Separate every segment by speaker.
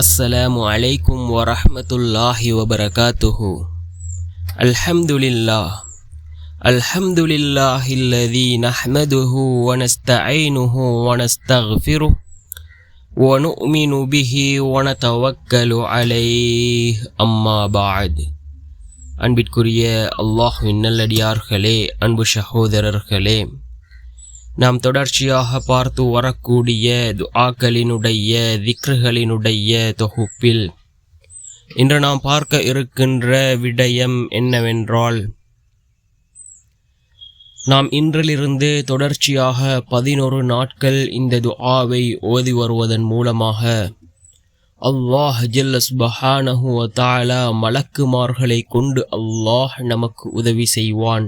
Speaker 1: السلام عليكم ورحمة الله وبركاته الحمد لله الحمد لله الذي نحمده ونستعينه ونستغفره ونؤمن به ونتوكل عليه أما بعد அன்பிற்குரிய அல்லாஹ்வின் நல்லடியார்களே அன்பு சகோதரர்களே நாம் தொடர்ச்சியாக பார்த்து வரக்கூடிய துஆக்களினுடைய திக்ருகளினுடைய தொகுப்பில் இன்று நாம் பார்க்க இருக்கின்ற விடயம் என்னவென்றால் நாம் இன்றிலிருந்து தொடர்ச்சியாக பதினொரு நாட்கள் இந்த துஆவை ஓதி வருவதன் மூலமாக அல்லாஹ் ஜில்லஸ் பஹானஹு தாலா மலக்குமார்களை கொண்டு அல்லாஹ் நமக்கு உதவி செய்வான்.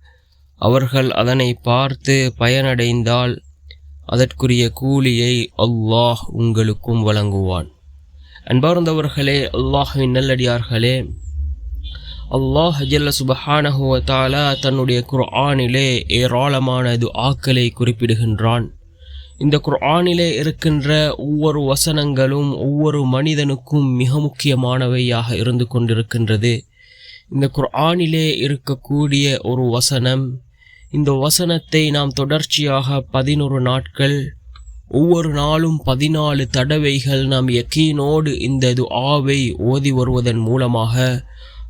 Speaker 1: அவர்கள் அதனை பார்த்து பயனடைந்தால் அதற்குரிய கூலியை அல்லாஹ் உங்களுக்கும் வழங்குவான். அன்பார்ந்தவர்களே அல்லாஹின் நல்லடியார்களே அல்லாஹ் ஜல்ல சுபஹானஹுவ தன்னுடைய குர்ஆனிலே ஏராளமானது ஆக்களை குறிப்பிடுகின்றான். இந்த குர்ஆனிலே இருக்கின்ற ஒவ்வொரு வசனங்களும் ஒவ்வொரு மனிதனுக்கும் மிக முக்கியமானவையாக இருந்து கொண்டிருக்கின்றது. இந்த குர்ஆனிலே இருக்கக்கூடிய ஒரு வசனம் இந்த வசனத்தை நாம் தொடர்ச்சியாக பதினொரு நாட்கள் ஒவ்வொரு நாளும் பதினாலு தடவைகள் நாம் யக்கீனோடு இந்த துஆவை ஓதி வருவதன் மூலமாக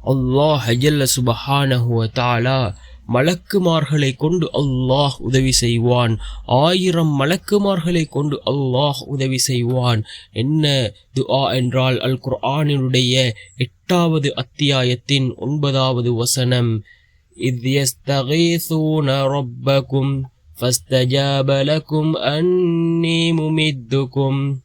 Speaker 1: அல்லாஹ் ஹஜல்ல சுபஹானஹு வ மலக்குமார்களை கொண்டு அல்லாஹ் உதவி செய்வான். ஆயிரம் மலக்குமார்களை கொண்டு அல்லாஹ் உதவி செய்வான். என்ன துஆ என்றால் அல் குர்ஆனினுடைய எட்டாவது அத்தியாயத்தின் ஒன்பதாவது வசனம். إذ يستغيثون ربكم فاستجاب لكم أني ممدكم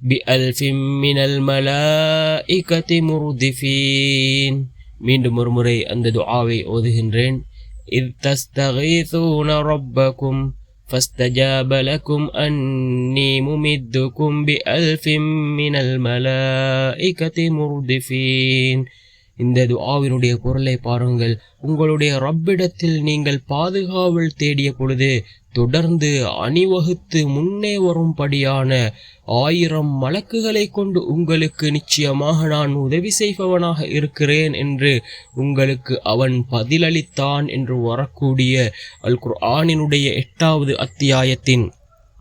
Speaker 1: بألف من الملائكة مردفين. من مرمري أند دعاوي أذهنرين إذ تستغيثون ربكم فاستجاب لكم أني ممدكم بألف من الملائكة مردفين. இந்த துஆவினுடைய பொருளை பாருங்கள். உங்களுடைய ரப்பிடத்தில் நீங்கள் பாதுகாவல் தேடிய பொழுது தொடர்ந்து அணிவகுத்து முன்னே வரும்படியான ஆயிரம் மலக்குகளை கொண்டு உங்களுக்கு நிச்சயமாக நான் உதவி செய்பவனாக இருக்கிறேன் என்று உங்களுக்கு அவன் பதிலளித்தான் என்று வரக்கூடிய அல் குர்ஆனினுடைய எட்டாவது அத்தியாயத்தின்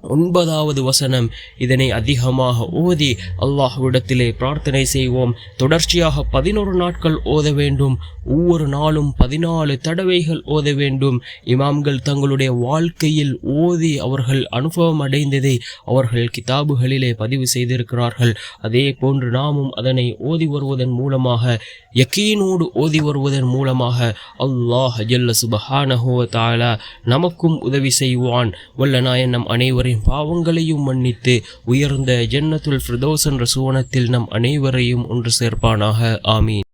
Speaker 1: ஒன்பதாவது வசனம் இதனை அதிகமாக ஓதி அல்லாஹ்விடத்திலே பிரார்த்தனை செய்வோம். தொடர்ச்சியாக பதினோரு நாட்கள் ஓத வேண்டும். ஒவ்வொரு நாளும் பதினாலு தடவைகள் ஓத வேண்டும். இமாம்கள் தங்களுடைய வாழ்க்கையில் ஓதி அவர்கள் அனுபவம் அடைந்ததை அவர்கள் கிதாபுகளிலே பதிவு செய்திருக்கிறார்கள். அதே போன்று நாமும் அதனை ஓதி வருவதன் மூலமாக யக்கீனோடு ஓதி வருவதன் மூலமாக அல்லாஹ் ஜல்ல சுபஹானஹுவ தாலா நமக்கும் உதவி செய்வான். வல்ல நாயன் நம் அனைவரின் பாவங்களையும் மன்னித்து உயர்ந்த ஜன்னத்துல் ஃபிரதோஸ் என்ற சுவனத்தில் நம் அனைவரையும் ஒன்று சேர்ப்பானாக. ஆமீன்.